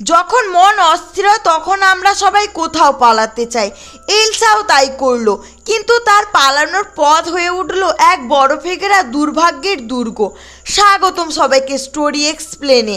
যখন মন অস্থির, তখন আমরা সবাই কোথাও পালাতে চাই। এলসাও তাই করল, কিন্তু তার পালানোর পথ হয়ে উঠল এক বরফে ঘেরা দুর্ভাগ্যের দুর্গ। স্বাগতম সবাইকে স্টোরি এক্সপ্লেনে।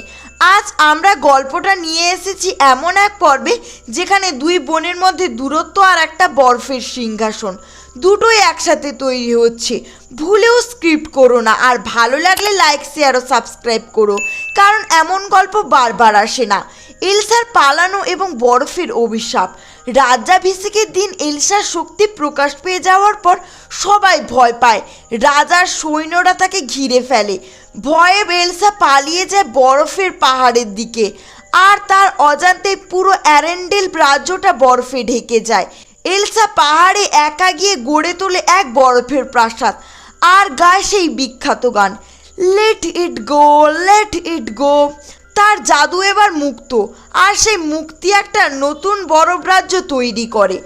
আজ আমরা গল্পটা নিয়ে এসেছি এমন এক পর্বে, যেখানে দুই বোনের মধ্যে দূরত্ব আর একটা বরফের সিংহাসন। দুটোই একসাথে তৈরি হচ্ছে। ভুলেও স্ক্রিপ্ট করো না আর ভালো লাগলে লাইক শেয়ার ও সাবস্ক্রাইব করো। কারণ এমন গল্প বারবার আসে না। এলসার পালানো এবং বরফের অভিশাপ। রাজাভিষেকের দিন এলসার শক্তি প্রকাশ পেয়ে যাওয়ার পর সবাই ভয় পায়। রাজার সৈন্যরা তাকে ঘিরে ফেলে। ভয়ে এলসা পালিয়ে যায় বরফের পাহাড়ের দিকে। আর তার অজান্তে পুরো অ্যারেন্ডেল রাজ্যটা বরফে ঢেকে যায়। এলসা পাহাড়ে একা গিয়ে গড়ে তোলে এক বরফের প্রাসাদ। আর গায় সেই বিখ্যাত গান let it go let it গো তার জাদু এবার মুক্ত, আর সেই মুক্তি একটা নতুন বরফ রাজ্য তৈরি করে।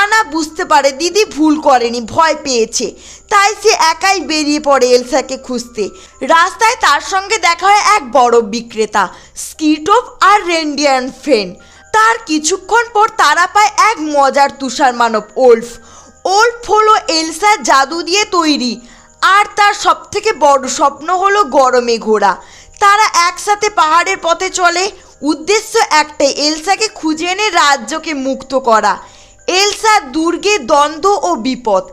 আনা বুঝতে পারে দিদি ভুল করেনি, ভয় পেয়েছে। তাই সে একাই বেরিয়ে পড়ে এলসাকে খুঁজতে। রাস্তায় তার সঙ্গে দেখা হয় এক বরফ বিক্রেতা স্কিটোভ আর রেন্ডিয়ান ফ্রেন্ড তার কিছুক্ষণ পর তারা পায় এক মজার তুষার মানব ওল্ফ। ওল্ফ হলো এলসার জাদু দিয়ে তৈরি, আর তার সবথেকে বড় স্বপ্ন হলো গরমে ঘোরা। তারা একসাথে পাহাড়ের পথে চলে, উদ্দেশ্য একটাই, এলসাকে খুঁজে এনে রাজ্যকে মুক্ত করা। এলসার দুর্গে দ্বন্দ্ব ও বিপদ।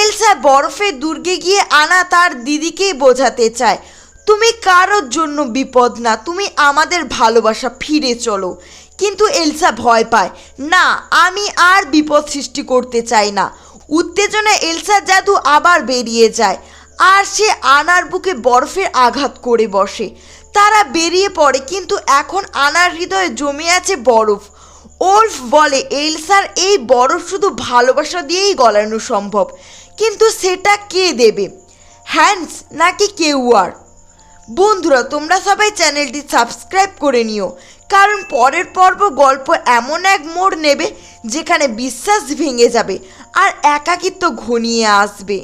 এলসা বরফের দুর্গে গিয়ে আনা তার দিদিকেই বোঝাতে চায়। তুমি কারোর জন্য বিপদ না, তুমি আমাদের ভালোবাসা ফিরে চলো। কিন্তু এলসা ভয় পায়, না, আমি আর বিপদ সৃষ্টি করতে চাই না। উত্তেজনা এলসার জাদু আবার বেরিয়ে যায়, আর সে আনার বুকে বরফের আঘাত করে বসে। তারা বেরিয়ে পড়ে, কিন্তু এখন আনার হৃদয়ে জমে আছে বরফ। ওল্ফ বলে, এলসার এই বরফ শুধু ভালোবাসা দিয়েই গলানো সম্ভব, কিন্তু সেটা কে দেবে? হ্যান্ডস নাকি কেউ আর? বন্ধুরা, তোমরা সবাই চ্যানেলটি সাবস্ক্রাইব করে নিও, কারণ পরের পর্ব গল্প এমন এক মোড় নেবে যেখানে বিশ্বাস ভেঙে যাবে আর একাকিত্ব ঘনিয়ে আসবে।